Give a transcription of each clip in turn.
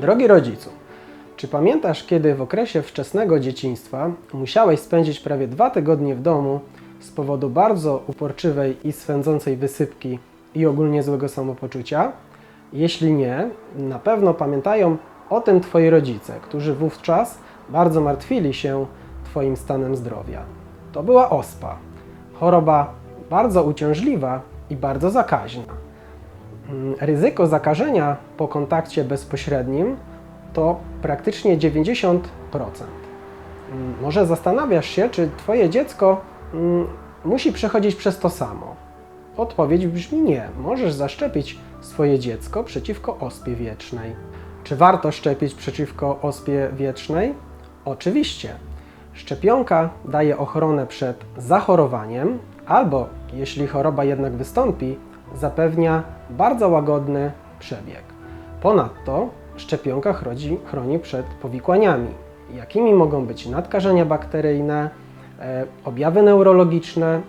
Drogi rodzicu, czy pamiętasz, kiedy w okresie wczesnego dzieciństwa musiałeś spędzić prawie dwa tygodnie w domu z powodu bardzo uporczywej i swędzącej wysypki i ogólnie złego samopoczucia? Jeśli nie, na pewno pamiętają o tym Twoi rodzice, którzy wówczas bardzo martwili się Twoim stanem zdrowia. To była ospa, choroba bardzo uciążliwa i bardzo zakaźna. Mm, Ryzyko zakażenia po kontakcie bezpośrednim to praktycznie 90%. Mm, Może zastanawiasz się, czy Twoje dziecko mm, musi przechodzić przez to samo. Odpowiedź brzmi nie. Możesz zaszczepić swoje dziecko przeciwko ospie wiecznej. Czy warto szczepić przeciwko ospie wiecznej? Oczywiście. Szczepionka daje ochronę przed zachorowaniem, albo jeśli choroba jednak wystąpi, zapewnia bardzo łagodny przebieg. Ponadto szczepionka chroni, przed powikłaniami, jakimi mogą być nadkażenia bakteryjne, e, objawy neurologiczne,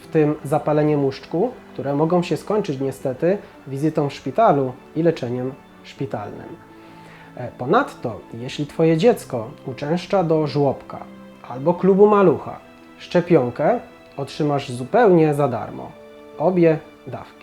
w tym zapalenie muszczku, które mogą się skończyć niestety wizytą w szpitalu i leczeniem szpitalnym. E, Ponadto, jeśli Twoje dziecko uczęszcza do żłobka albo klubu malucha, szczepionkę otrzymasz zupełnie za darmo. Obie dawki.